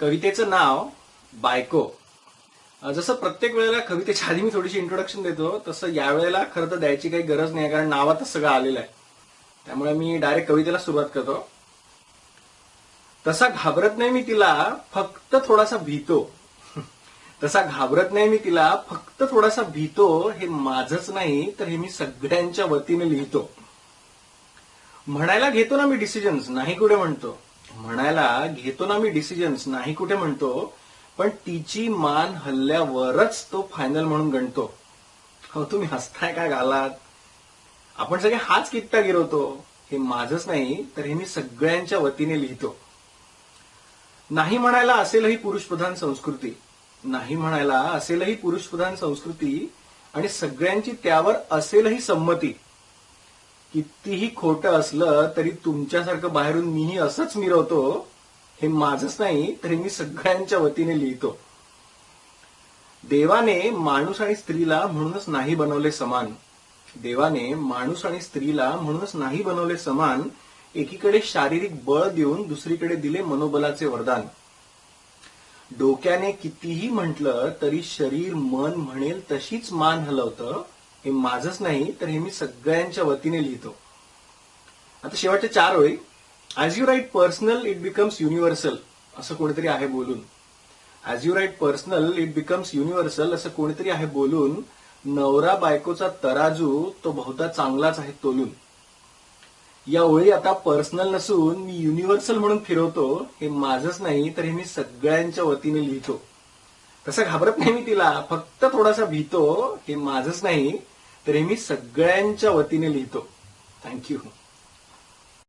कवितेचं नाव बायको. जसं प्रत्येक वेळेला कवितेच्या आधी मी थोडीशी इंट्रोडक्शन देतो तसं यावेळेला खरं तर द्यायची काही गरज नाही कारण नावातच सगळं आलेलं आहे. त्यामुळे मी डायरेक्ट कवितेला सुरुवात करतो. तसा घाबरत नाही मी तिला फक्त थोडासा भीतो. तसा घाबरत नाही मी तिला फक्त थोडासा भीतो हे माझच नाही तर हे मी सगळ्यांच्या वतीने लिहितो. म्हणायला घेतो ना मी डिसिजन्स नाही कुठे म्हणतो. म्हणायला घेतो ना मी डिसिजन्स नाही कुठे म्हणतो पण तिची मान हल्ल्यावरच तो फायनल म्हणून गणतो. हो तुम्ही हसताय काय घालात आपण सगळे हाच कित्ता गिरवतो. हे माझच नाही तर हे मी सगळ्यांच्या वतीने लिहितो. नाही म्हणायला असेलही पुरुषप्रधान संस्कृती. नाही म्हणायला असेलही पुरुषप्रधान संस्कृती आणि सगळ्यांची त्यावर असेलही संमती. कितीही खोटं असलं तरी तुमच्यासारखं बाहेरून मीही असंच मिरवतो हे माझंच नाही तरी मी सगळ्यांच्या वतीने लिहितो. देवाने माणूस आणि स्त्रीला म्हणूनच नाही बनवले समान. देवाने माणूस आणि स्त्रीला म्हणूनच नाही बनवले समान एकीकडे शारीरिक बळ देऊन दुसरीकडे दिले मनोबलाचे वरदान. डोक्याने कितीही म्हटलं तरी शरीर मन म्हणेल तशीच मान हलवतं हे माझंच नाही तर हे मी सगळ्यांच्या वतीने लिहितो. आता शेवटचे चार ओळी. As you write personal it becomes universal असं कोणीतरी आहे बोलून. As you write personal it becomes universal असं कोणीतरी आहे बोलून नवरा बायकोचा तराजू तो बहुधा चांगलाच आहे तोलून. या ओळी आता पर्सनल नसून मी युनिव्हर्सल म्हणून फिरवतो हे माझंच नाही तर हे मी सगळ्यांच्या वतीने लिहितो. तसं घाबरत नाही मी तिला फक्त थोडासा भीतो हे माझंच नाही तरी मी सगळ्यांच्या वतीने लिहितो. थँक्यू